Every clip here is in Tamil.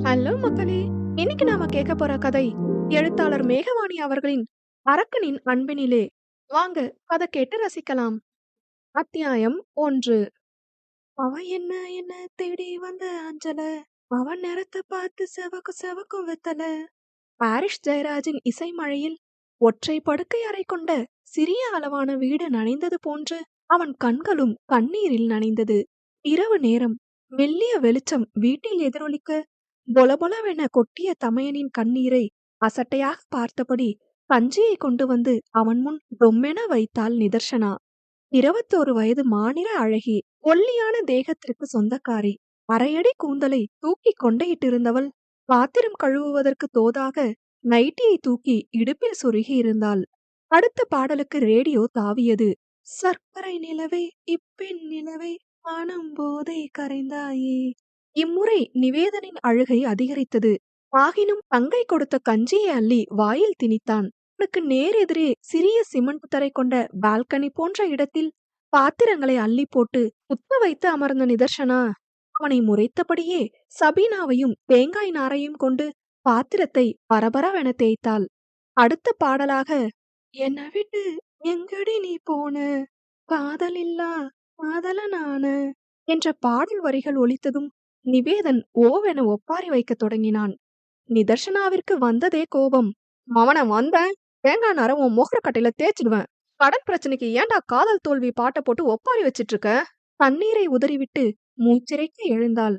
ஹலோ மக்களே இன்னைக்கு நாம கேட்க போற கதை எழுத்தாளர் மேகவாணி அவர்களின் அரக்கனின் அன்பினிலே. வாங்க கதை கேட்டு ரசிக்கலாம். அத்தியாயம் ஒன்று. அவ என்ன என்ன தேடி வந்த அஞ்சல? அவன் நிறத்தை பார்த்து செவக்கு செவக்கும் வெத்தல. பாரிஷ் ஜெயராஜின் இசை மழையில் ஒற்றை படுக்கை அறை கொண்ட சிறிய அளவான வீடு நனைந்தது போன்று அவன் கண்களும் கண்ணீரில் நனைந்தது. இரவு நேரம் மெல்லிய வெளிச்சம் வீட்டில் எதிரொலிக்க பொலபொலவென கொட்டிய தமையனின் கண்ணீரை அசட்டையாக பார்த்தபடி கஞ்சியை கொண்டு வந்து அவன் முன் ரொம்மென வைத்தாள் நிதர்ஷனா. இருபத்தோரு வயது மாநில அழகி ஒல்லியான தேகத்திற்கு சொந்தக்காரி அரையடி கூந்தலை தூக்கி கொண்டையிட்டிருந்தவள் பாத்திரம் கழுவுவதற்கு தோதாக நைட்டியை தூக்கி இடுப்பில் சொருகி இருந்தாள். அடுத்த பாடலுக்கு ரேடியோ தாவியது. சர்க்கரை நிலவே இப்பெண் நிலவே ஆனம் போதை கரைந்தாயே இம்முறை நிவேதனின் அழுகை அதிகரித்தது. ஆகினும் தங்கை கொடுத்த கஞ்சியை அள்ளி வாயில் திணித்தான். அவனுக்கு நேரெதிரே சிறிய சிமெண்ட் தரை கொண்ட பால்கனி போன்ற இடத்தில் பாத்திரங்களை அள்ளி போட்டு குத்த வைத்து அமர்ந்த நிதர்ஷனா? அவனை முறைத்தபடியே சபீனாவையும் தேங்காய் நாரையும் கொண்டு பாத்திரத்தை பரபரவென தேய்த்தாள். அடுத்த பாடலாக என்னை விட்டு எங்கடி நீ போன? காதலில்லா காதலனான? என்ற பாடல் வரிகள் ஒலித்ததும் நிவேதன் ஓவென ஒப்பாரி வைக்கத் தொடங்கினான். நிதர்ஷனாவிற்கு வந்ததே கோபம். அவன வந்தேன். தேங்காய் நேர உன் முகரக்கட்டையில தேய்ச்சிடுவேன். கடன் பிரச்சனைக்கு ஏன்டா காதல் தோல்வி பாட்டை போட்டு ஒப்பாரி வச்சிட்டு இருக்க தண்ணீரை உதறிவிட்டு மூச்சிறைக்க எழுந்தாள்.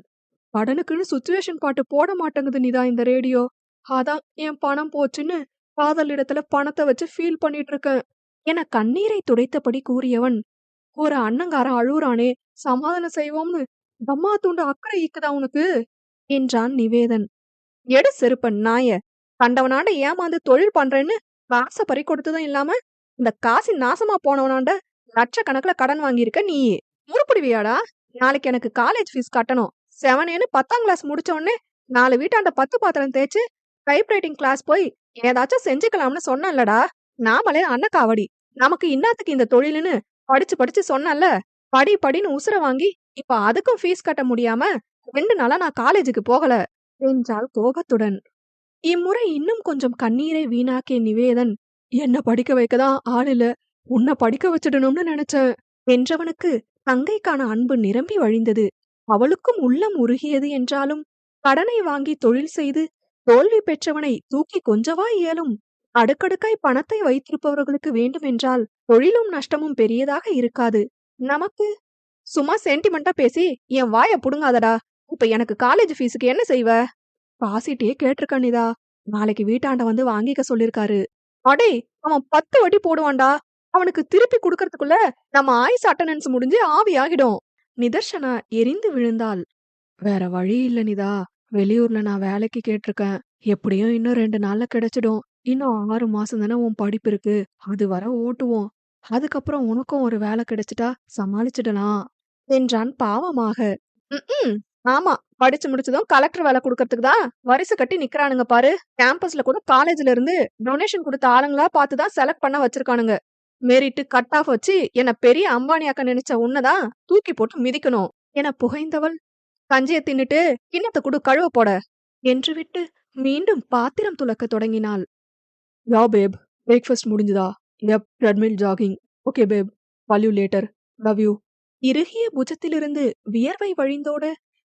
கடனுக்குன்னு சுச்சுவேஷன் பாட்டு போட மாட்டேங்குது நிதா இந்த ரேடியோ. அதான் என் பணம் போச்சுன்னு காதல் இடத்துல பணத்தை வச்சு ஃபீல் பண்ணிட்டு இருக்கேன் என கண்ணீரை துடைத்தபடி கூறியவன் ஒரு அண்ணங்காரன் அழுவுறானே சமாதானம் செய்வோம்னு பம்மா தூண்டு அக்கறை ஈக்குதா உனக்கு? என்றான் நிவேதன். எடு செருப்பன் நாய. கண்டவனாண்ட ஏமாந்து தொழில் பண்றேன்னு காசை பறி கொடுத்ததும் இல்லாம இந்த காசி நாசமா போனவனாண்ட லட்சக்கணக்குல கடன் வாங்கியிருக்க நீ உருப்பிடுவியாடா? நாளைக்கு எனக்கு காலேஜ் ஃபீஸ் கட்டணும். செவனேன்னு பத்தாம் கிளாஸ் முடிச்ச உடனே நாலு வீட்டாண்ட பத்து பாத்திரம் தேய்ச்சு டைப் ரைட்டிங் கிளாஸ் போய் ஏதாச்சும் செஞ்சுக்கலாம்னு சொன்னல்லடா நாமளே அன்னக்காவடி. நமக்கு இன்னாத்துக்கு இந்த தொழிலுன்னு படிச்சு படிச்சு சொன்னல படி படின்னு உசுர வாங்கி இப்ப அதுக்கும் ஃபீஸ் கட்ட முடியாம ரெண்டு நாளா நான் காலேஜுக்கு போகல என்றாள் கோபத்துடன். இம்முறை இன்னும் கொஞ்சம் கண்ணீரை வீணாக்கிய நிவேதன் என்ன படிக்க வைக்கதான் ஆள் இல்ல உன்னை படிக்க வச்சிடணும்னு நினைச்சேன் என்றவனுக்கு தங்கைக்கான அன்பு நிரம்பி வழிந்தது. அவளுக்கும் உள்ளம் உருகியது என்றாலும் கடனை வாங்கி தொழில் செய்து தோல்வி பெற்றவனை தூக்கி கொஞ்சவா இயலும். அடுக்கடுக்காய் பணத்தை வைத்திருப்பவர்களுக்கு வேண்டுமென்றால் தொழிலும் நஷ்டமும் பெரியதாக இருக்காது. நமக்கு சும்மா சென்டிமெண்டா பேசி என் வாய புடுங்காதடா. இப்ப எனக்கு காலேஜ் ஃபீஸுக்கு என்ன செய்வ? பாசிட்டே கேட்டிருக்கணிதா நாளைக்கு வீட்டாண்ட வந்து வாங்கிக்க சொல்லிருக்காரு. அடே அவன் பத்து வட்டி போடுவான்டா. அவனுக்கு திருப்பி கொடுக்கறதுக்குள்ள நம்ம ஆயுஸ் அட்டனன்ஸ் முடிஞ்சு ஆவி ஆகிடும். நிதர்சனா எரிந்து விழுந்தாள். வேற வழி இல்ல நிதா. வெளியூர்ல நான் வேலைக்கு கேட்டிருக்கேன். எப்படியும் இன்னும் ரெண்டு நாள்ல கிடைச்சிடும். இன்னும் ஆறு மாசம் தானே உன் படிப்பு இருக்கு. அது வர ஓட்டுவோம். அதுக்கப்புறம் உனக்கும் ஒரு வேலை கிடைச்சிட்டா சமாளிச்சிடலாம். என்றான் பாவமாக. "ம்ம். ஆமா. படிச்சு முடிச்சதும் கலெக்டர் வேலை கொடுக்கறதுக்கு தான் வரிசை கட்டி நிக்கிறானுங்க பாரு. கேம்பஸ்ல கூட காலேஜ்ல இருந்து டொனேஷன் கொடுத்த ஆளுங்களா பார்த்து தான் செலக்ட் பண்ண வச்சிருக்கானுங்க. மெரிட்டு கட் ஆஃப் வச்சு என்ன பெரிய அம்பானியாக்க நினைச்ச உன்னதான் தூக்கி போட்டு மிதிக்கணும் என புகைந்தவள். கஞ்சியை தின்னுட்டு கிண்ணத்தை குடு கழுவ போட என்று விட்டு மீண்டும் பாத்திரம் துலக்க தொடங்கினாள். யா பேப் பிரேக்ஃபாஸ்ட் முடிஞ்சுதா? எப் treadmill jogging okay babe value later love you இறுகிய புஜத்திலிருந்து வியர்வை வழிந்தோட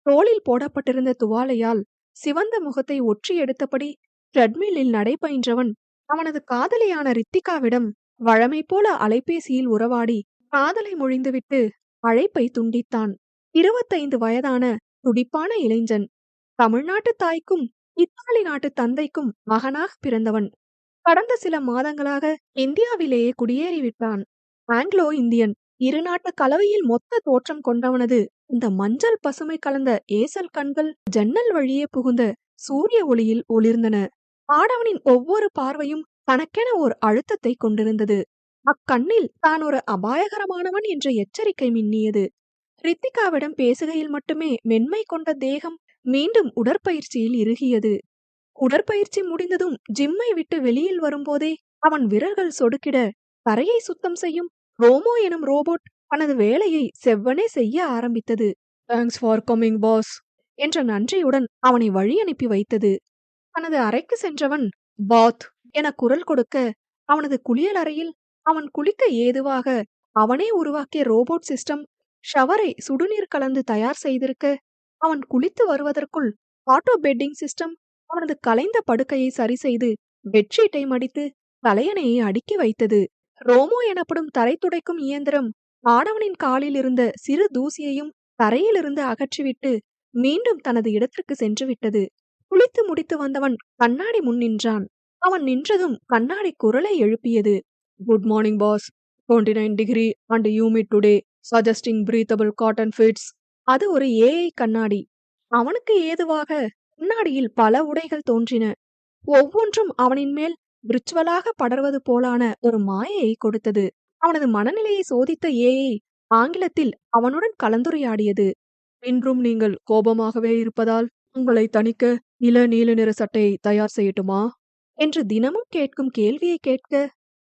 தோளில் போடப்பட்டிருந்த துவாலையால் சிவந்த முகத்தை ஒற்றி எடுத்தபடி ட்ரெட்மில்லில் நடைபயின்றவன் அவனது காதலியான ரித்திகாவிடம் வழமை போல அலைபேசியில் உறவாடி காதலை மொழிந்துவிட்டு அழைப்பை துண்டித்தான். இருபத்தைந்து வயதான துடிப்பான இளைஞன். தமிழ்நாட்டு தாய்க்கும் இத்தாலி நாட்டு தந்தைக்கும் மகனாக பிறந்தவன். கடந்த சில மாதங்களாக இந்தியாவிலேயே குடியேறிவிட்டான். ஆங்கிலோ இந்தியன் இரு நாட்டு கலவையில் மொத்த தோற்றம் கொண்டவனது. இந்த மஞ்சள் பசுமை கலந்த ஏசல் கண்கள் ஜன்னல் வழியே புகுந்த சூரிய ஒளியில் ஒளிர்ந்தன. ஆடவனின் ஒவ்வொரு பார்வையும் தனக்கென ஒரு அழுத்தத்தை கொண்டிருந்தது. அக்கண்ணில் தான் ஒரு அபாயகரமானவன் என்ற எச்சரிக்கை மின்னியது. ரித்திகாவிடம் பேசுகையில் மட்டுமே மென்மை கொண்ட தேகம் மீண்டும் உடற்பயிற்சியில் இறுகியது. உடற்பயிற்சி முடிந்ததும் ஜிம்மை விட்டு வெளியில் வரும்போதே அவன் விரல்கள் சொடுக்கிட தரையை சுத்தம் செய்யும் ரோமோ எனும் ரோபோட் தனது வேலையை செவ்வனே செய்ய ஆரம்பித்தது. தேங்க்ஸ் ஃபார் கம்மிங் பாஸ் என்ற நன்றியுடன் அவனை வழி அனுப்பி வைத்தது. தனது அறைக்கு சென்றவன் பாத் என குரல் கொடுக்க அவனது குளியல் அறையில் அவன் குளிக்க ஏதுவாக அவனே உருவாக்கிய ரோபோட் சிஸ்டம் ஷவரை சுடுநீர் கலந்து தயார் செய்திருக்க அவன் குளித்து வருவதற்குள் ஆட்டோ பெட்டிங் சிஸ்டம் அவனது கலைந்த படுக்கையை சரி செய்து பெட்ஷீட்டை மடித்து தலையணையை அடுக்கி வைத்தது. ரோமோ எனப்படும் தரை துடைக்கும் இயந்திரம் ஆடவனின் காலில் இருந்த சிறு தூசியையும் தரையிலிருந்து அகற்றிவிட்டு மீண்டும் தனது இடத்திற்கு சென்று விட்டது. குளித்து முடித்து வந்தவன் கண்ணாடி முன் நின்றான். அவன் நின்றதும் கண்ணாடி குரலை எழுப்பியது good morning boss twenty nine degree and humid today suggesting breathable cotton fits அது ஒரு ஏஐ கண்ணாடி. அவனுக்கு ஏதுவாக கண்ணாடியில் பல உடைகள் தோன்றின. ஒவ்வொன்றும் அவனின் மேல் விர்ச்சுவலாக படர்வது போலான ஒரு மாயையை கொடுத்தது. அவனது மனநிலையை சோதித்த ஏஐ ஆங்கிலத்தில் அவனுடன் கலந்துரையாடியது. இன்றும் நீங்கள் கோபமாகவே இருப்பதால் உங்களை தணிக்க இள நீல நிற சட்டையை தயார் செய்யட்டுமா? என்று தினமும் கேட்கும் கேள்வியை கேட்க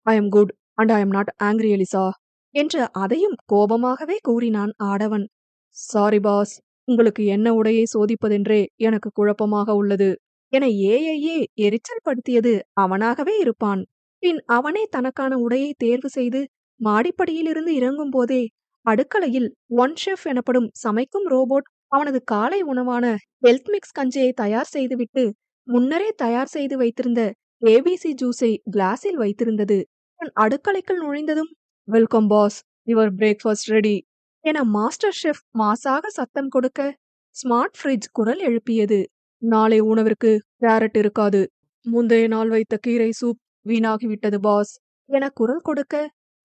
I am good and I am not angry Eliza என்று அதையும் கோபமாகவே கூறினான் ஆடவன். சாரி பாஸ் உங்களுக்கு என்ன உடையை சோதிப்பதென்றே எனக்கு குழப்பமாக உள்ளது. என ஏஐயே எரிச்சல் படுத்தியது அவனாகவே இருப்பான். பின் அவனே தனக்கான உடையை தேர்வு செய்து மாடிப்படியிலிருந்து இறங்கும் போதே அடுக்கலையில் ஒன் ஷெஃப் எனப்படும் சமைக்கும் ரோபோட் அவனது காலை உணவான ஹெல்த் மிக்ஸ் கஞ்சியை தயார் செய்துவிட்டு முன்னரே தயார் செய்து வைத்திருந்த ஏபிசி ஜூஸை கிளாஸில் வைத்திருந்தது. அவன் அடுக்கலைக்குள் நுழைந்ததும் welcome boss your breakfast ready என மாஸ்டர் ஷெஃப் மாசாக சத்தம் கொடுக்க ஸ்மார்ட் ஃப்ரிட்ஜ் குரல் எழுப்பியது. நாளை உணவிற்கு கேரட் இருக்காது. முந்தைய நாள் வைத்த கீரை சூப் வீணாகிவிட்டது பாஸ் என குரல் கொடுக்க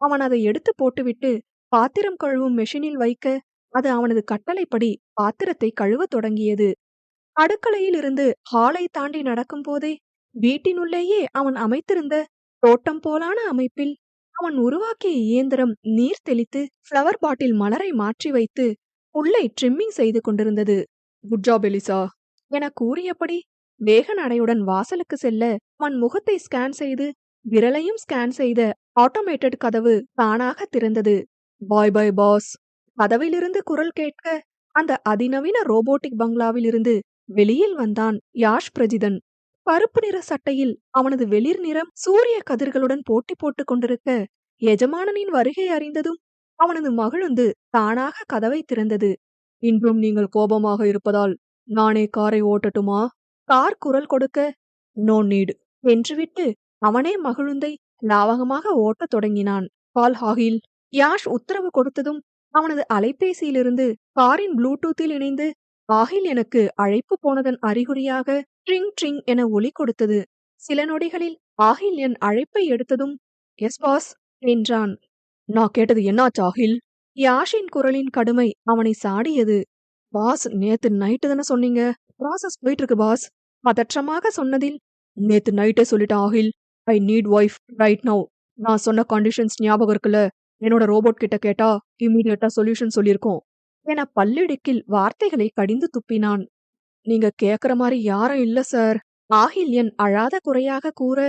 அவன் அதை எடுத்து போட்டுவிட்டு பாத்திரம் கழுவும் மெஷினில் வைக்க அது அவனது கட்டளைப்படி பாத்திரத்தை கழுவத் தொடங்கியது. அடுக்கலையில் இருந்து ஹாலை தாண்டி நடக்கும் போதே வீட்டினுள்ளேயே அவன் அமைத்திருந்த தோட்டம் போலான அமைப்பில் அவன் உருவாக்கிய இயந்திரம் நீர் தெளித்து ஃப்ளவர் பாட்டில் மலரை மாற்றி வைத்து உள்ளே ட்ரிம்மிங் செய்து கொண்டிருந்தது. குட் ஜாப் எலிசா என கூறியபடி வேக நடையுடன் வாசலுக்கு செல்ல அவன் முகத்தை ஸ்கேன் செய்து விரலையும் ஸ்கேன் செய்த ஆட்டோமேட்டட் கதவு தானாக திறந்தது. பாய் பாய் பாஸ் கதவிலிருந்து குரல் கேட்க அந்த அதிநவீன ரோபோட்டிக் பங்களாவிலிருந்து வெளியில் வந்தான் யாஷ் பிரஜிதன். பருப்பு நிற சட்டையில் அவனது வெளிர் நிறம் சூரிய கதிர்களுடன் போட்டி போட்டுக் கொண்டிருக்க எஜமானனின் வருகை அறிந்ததும் அவனது மகிழுந்து தானாக கதவை திறந்தது. இன்றும் நீங்கள் கோபமாக இருப்பதால் நானே காரை ஓட்டட்டுமா? கார் குரல் கொடுக்க. No need. என்றுவிட்டு அவனே மகிழுந்தை லாவகமாக ஓட்டத் தொடங்கினான். கால் ஹாகில். யாஷ் உத்தரவு கொடுத்ததும் அவனது அலைபேசியிலிருந்து காரின் ப்ளூடூத்தில் இணைந்து ஆகில் எனக்கு அழைப்பு போனதன் அறிகுறியாக ட்ரிங் ட்ரிங் என ஒலி கொடுத்தது. சில நொடிகளில் ஆகில் என் அழைப்பை எடுத்ததும் எஸ் பாஸ் என்றான். நான் கேட்டது என்னாச்சு ஆகில்? யாஷின் குரலின் கடுமை அவனை சாடியது. பாஸ் நேத்து நைட்டு தானே சொன்னீங்க? ப்ராசஸ் போயிட்டு இருக்கு பாஸ். பதற்றமாக சொன்னதில் நேத்து நைட்டே சொல்லிட்டேன் ஆகில் I need wife right now நான் சொன்ன கண்டிஷன்ஸ் ஞாபகம் இருக்குல்ல? என்னோட ரோபோட் கிட்ட கேட்டா இம்மீடியட்டா சொல்யூஷன் சொல்லியிருக்கோம். என பல்லிடுக்கில் வார்த்தைகளை கடிந்து துப்பினான். நீங்க கேக்குற மாதிரி யாரும் இல்ல சார் ஆகில் என் அழாத குறையாக கூற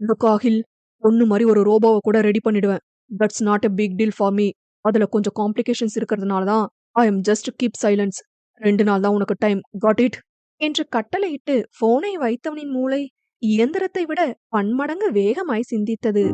லுக் ஆகில் ஒன்னு மாதிரி ஒரு ரோபோவை கூட ரெடி பண்ணிடுவேன். That's not a big deal for me அதுல கொஞ்சம் காம்ப்ளிகேஷன்ஸ் இருக்கிறதுனால தான் I am just keep silence ரெண்டு நாள் தான் உனக்கு டைம் காட் இட் என்று கட்டளையிட்டு போனை வைத்தவனின் மூளை இயந்திரத்தை விட பன்மடங்கு வேகமாய் சிந்தித்தது.